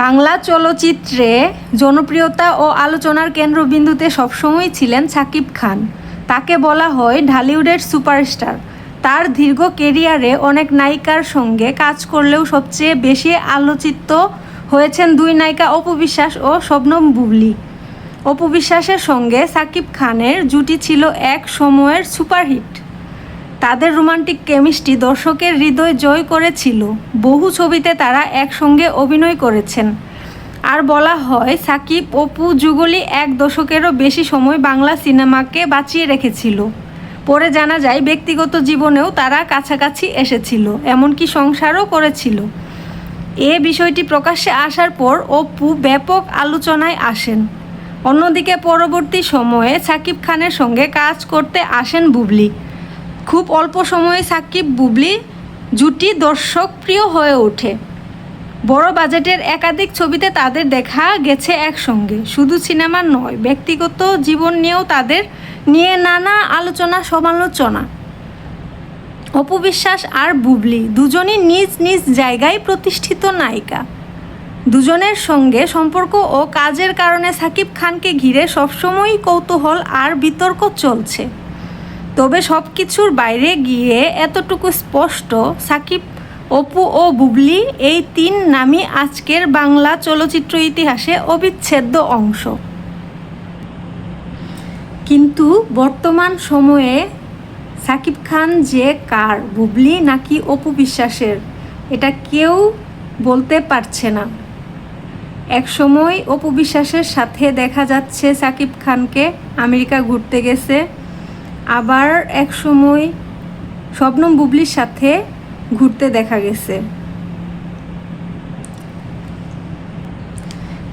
বাংলা চলচ্চিত্রে জনপ্রিয়তা ও আলোচনার কেন্দ্রবিন্দুতে সবসময় ছিলেন সাকিব খান। তাকে বলা হয় ঢালিউডের সুপারস্টার। তার দীর্ঘ কেরিয়ারে অনেক নায়িকার সঙ্গে কাজ করলেও সবচেয়ে বেশি আলোচিত হয়েছেন দুই নায়িকা অপু বিশ্বাস ও শবনম বুবলি। অপু বিশ্বাসের সঙ্গে সাকিব খানের জুটি ছিল এক সময়ের সুপারহিট। তাদের রোমান্টিক কেমিস্ট্রি দর্শকের হৃদয় জয় করেছিল। বহু ছবিতে তারা একসঙ্গে অভিনয় করেছেন। আর বলা হয়, সাকিব অপু যুগলি এক দশকেরও বেশি সময় বাংলা সিনেমাকে বাঁচিয়ে রেখেছিল। পরে জানা যায়, ব্যক্তিগত জীবনেও তারা কাছাকাছি এসেছিল, এমনকি সংসারও করেছিল। এ বিষয়টি প্রকাশ্যে আসার পর অপু ব্যাপক আলোচনায় আসেন। অন্যদিকে পরবর্তী সময়ে সাকিব খানের সঙ্গে কাজ করতে আসেন বুবলি। খুব অল্প সময়ে সাকিব বুবলি জুটি দর্শকপ্রিয় হয়ে ওঠে। বড় বাজেটের একাধিক ছবিতে তাদের দেখা গেছে একসঙ্গে। শুধু সিনেমা নয়, ব্যক্তিগত জীবন নিয়েও তাদের নিয়ে নানা আলোচনা, সমালোচনা। অপবিশ্বাস আর বুবলি দুজনই নিজ নিজ জায়গায় প্রতিষ্ঠিত নায়িকা। দুজনের সঙ্গে সম্পর্ক ও কাজের কারণে সাকিব খানকে ঘিরে সবসময়ই কৌতূহল আর বিতর্ক চলছে। তবে সব কিছুর বাইরে গিয়ে এতটুকু স্পষ্ট, সাকিব, অপু ও বুবলি এই তিন নামই আজকের বাংলা চলচ্চিত্র ইতিহাসে অবিচ্ছেদ্য অংশ। কিন্তু বর্তমান সময়ে সাকিব খান যে কার, বুবলি নাকি অপু বিশ্বাসের, এটা কেউ বলতে পারছে না। এক সময় অপু বিশ্বাসের সাথে দেখা যাচ্ছে সাকিব খানকে, আমেরিকা ঘুরতে গেছে। আবার এক সময় শবনম বুবলির সাথে ঘুরতে দেখা গেছে।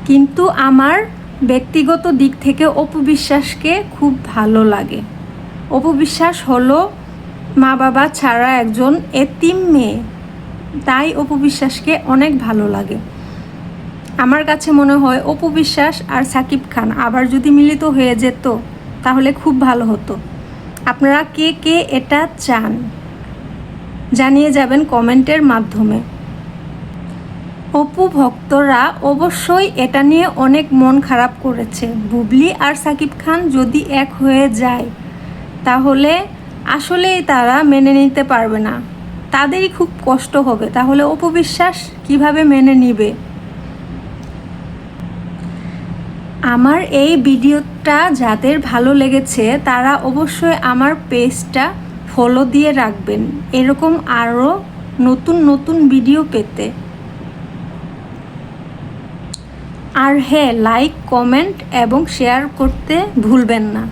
কিন্তু আমার ব্যক্তিগত দিক থেকে অপবিশ্বাসকে খুব ভালো লাগে। অপবিশ্বাস হলো মা বাবা ছাড়া একজন এতিম মেয়ে। তাই অপবিশ্বাসকে অনেক ভালো লাগে। আমার কাছে মনে হয় অপু বিশ্বাস আর সাকিব খান আবার যদি মিলিত হয়ে যেত, তাহলে খুব ভালো হতো। আপনারা কে কে এটা চান? জানিয়ে যাবেন কমেন্টের মাধ্যমে। অপু ভক্তরা অবশ্যই এটা নিয়ে অনেক মন খারাপ করেছে। বুবলি আর সাকিব খান যদি এক হয়ে যায়, তাহলে আসলেই তারা মেনে নিতে পারবে না। তাদেরই খুব কষ্ট হবে। তাহলে অপবিশ্বাস কীভাবে মেনে নিবে? আমার এই ভিডিওটা যাদের ভালো লেগেছে, তারা অবশ্যই আমার পেজটা ফলো দিয়ে রাখবেন। এরকম আরও নতুন নতুন ভিডিও পেতে। আর হ্যাঁ লাইক কমেন্ট এবং শেয়ার করতে ভুলবেন না।